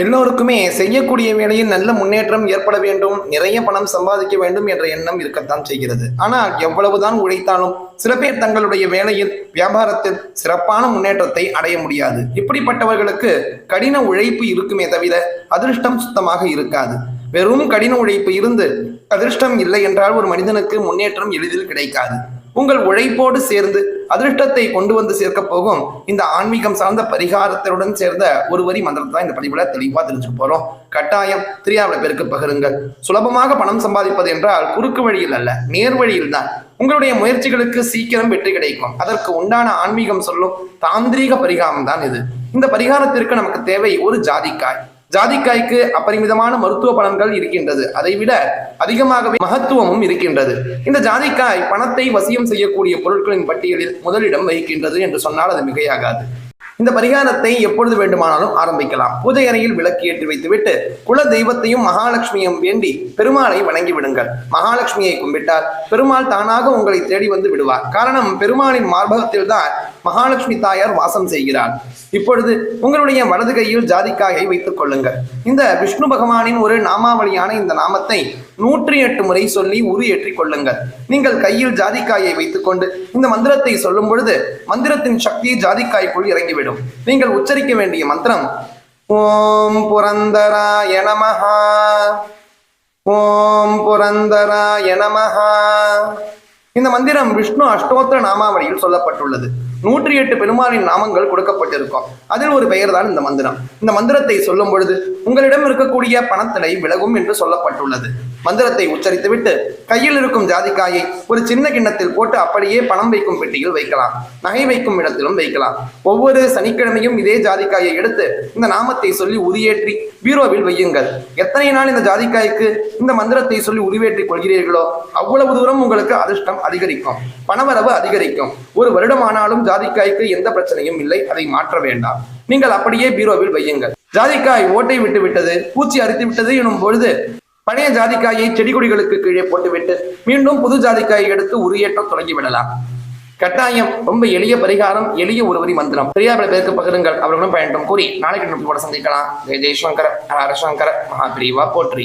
எல்லோருக்குமே செய்யக்கூடிய வேலையில் நல்ல முன்னேற்றம் ஏற்பட வேண்டும் நிறைய பணம் சம்பாதிக்க வேண்டும் என்ற எண்ணம் இருக்கத்தான் செய்கிறது. ஆனால் எவ்வளவுதான் உழைத்தாலும் சில பேர் தங்களுடைய வேலையில் வியாபாரத்தில் சிறப்பான முன்னேற்றத்தை அடைய முடியாது. இப்படிப்பட்டவர்களுக்கு கடின உழைப்பு இருக்குமே தவிர அதிர்ஷ்டம் சுத்தமாக இருக்காது. வெறும் கடின உழைப்பு இருந்து அதிர்ஷ்டம் இல்லை என்றால் ஒரு மனிதனுக்கு முன்னேற்றம் எளிதில் கிடைக்காது. உங்கள் உழைப்போடு சேர்ந்து அதிர்ஷ்டத்தை கொண்டு வந்து சேர்க்க போகும். இந்த ஆன்மீகம் சார்ந்த பரிகாரத்துடன் சேர்ந்த ஒரு வரி மந்திரத்தை தான் இந்த பதிவுல தெளிவா தெரிஞ்சுக்க போறோம். கட்டாயம் தெரியாத பேருக்கு பகிருங்கள். சுலபமாக பணம் சம்பாதிப்பது என்றால் குறுக்கு வழியில் அல்ல நேர் வழியில் தான். உங்களுடைய முயற்சிகளுக்கு சீக்கிரம் வெற்றி கிடைக்கும். அதற்கு உண்டான ஆன்மீகம் சொல்லும் தாந்திரீக பரிகாரம் தான் இது. இந்த பரிகாரத்திற்கு நமக்கு தேவை ஒரு ஜாதிக்காய். ஜாதிக்காய்க்கு அபரிமிதமான மருத்துவ பலன்கள் இருக்கின்றது. அதை விட அதிகமாகவே மகத்துவமும் இருக்கின்றது. இந்த ஜாதிக்காய் பணத்தை வசியம் செய்யக்கூடிய பொருட்களின் பட்டியலில் முதலிடம் வகிக்கின்றது என்று சொன்னால் அது மிகையாகாது. இந்த பரிகாரத்தை எப்பொழுது வேண்டுமானாலும் ஆரம்பிக்கலாம். பூஜை அறையில் விளக்கு ஏற்றி வைத்துவிட்டு குல தெய்வத்தையும் மகாலட்சுமியும் வேண்டி பெருமாளை வணங்கி விடுங்கள். மகாலட்சுமியை கும்பிட்டால் பெருமாள் தானாக உங்களை தேடி வந்து விடுவார். காரணம் பெருமாளின் மார்பகத்தில் தான் மகாலட்சுமி தாயார் வாசம் செய்கிறார் இப்பொழுது உங்களுடைய வலது கையில் ஜாதிக்காயை வைத்துக் கொள்ளுங்கள். இந்த விஷ்ணு பகவானின் ஒரு நாமாவளியான இந்த நாமத்தை நூற்றி எட்டு முறை சொல்லி உரு ஏற்றிக் கொள்ளுங்கள். நீங்கள் கையில் ஜாதிக்காயை வைத்துக்கொண்டு இந்த மந்திரத்தை சொல்லும் பொழுது மந்திரத்தின் சக்தி ஜாதிக்காய்க்குள் இறங்கிவிடும். நீங்கள் உச்சரிக்க வேண்டிய மந்திரம் ஓம் புரந்தராய நமஹா ஓம் புரந்தராய நமஹா. இந்த மந்திரம் விஷ்ணு அஷ்டோத்திர நாமாவளியில் சொல்லப்பட்டுள்ளது. நூற்றி எட்டு பெருமாளின் நாமங்கள் கொடுக்கப்பட்டிருக்கும். அதில் ஒரு பெயர் தான் இந்த மந்திரம். இந்த மந்திரத்தை சொல்லும் பொழுது உங்களிடம் இருக்கக்கூடிய பணத்தடை விலகும் என்று சொல்லப்பட்டுள்ளது. மந்திரத்தை உச்சரித்துவிட்டு கையில் இருக்கும் ஜாதிக்காயை ஒரு சின்ன கிண்ணத்தில் போட்டு அப்படியே பணம் வைக்கும் பெட்டியில் வைக்கலாம். நகை வைக்கும் இடத்திலும் வைக்கலாம். ஒவ்வொரு சனிக்கிழமையும் இதே ஜாதிக்காயை எடுத்து இந்த நாமத்தை சொல்லி உரியேற்றி பீரோவில் வையுங்கள். எத்தனை நாள் இந்த ஜாதிக்காய்க்கு இந்த மந்திரத்தை சொல்லி உருவேற்றிக் கொள்கிறீர்களோ அவ்வளவு தூரம் உங்களுக்கு அதிர்ஷ்டம் அதிகரிக்கும். பணவரவு அதிகரிக்கும். ஒரு வருடமானாலும் ஜாதிக்காய்க்கு எந்த பிரச்சனையும் இல்லை அதை மாற்ற வேண்டாம். நீங்கள் அப்படியே பீரோவில் வையுங்கள். ஜாதிக்காய் ஓட்டை விட்டு விட்டது பூச்சி அரித்து விட்டது எனும் பொழுது பழைய ஜாதிக்காயை செடி கொடிகளுக்கு கீழே போட்டுவிட்டு மீண்டும் புது ஜாதிக்காயை எடுத்து உரியேற்றம் தொடங்கி விடலாம் கட்டாயம் ரொம்ப எளிய பரிகாரம் எளிய ஒருவரி மந்திரம். தெரியாத பேருக்கு பகிருங்கள். அவர்களும் பயன்படும் கூறி நாளைக்கு நம்ம கூட சந்திக்கலாம். ஜெய ஜெயசங்கர ஹர சங்கர மகாபிரிவா போற்றி.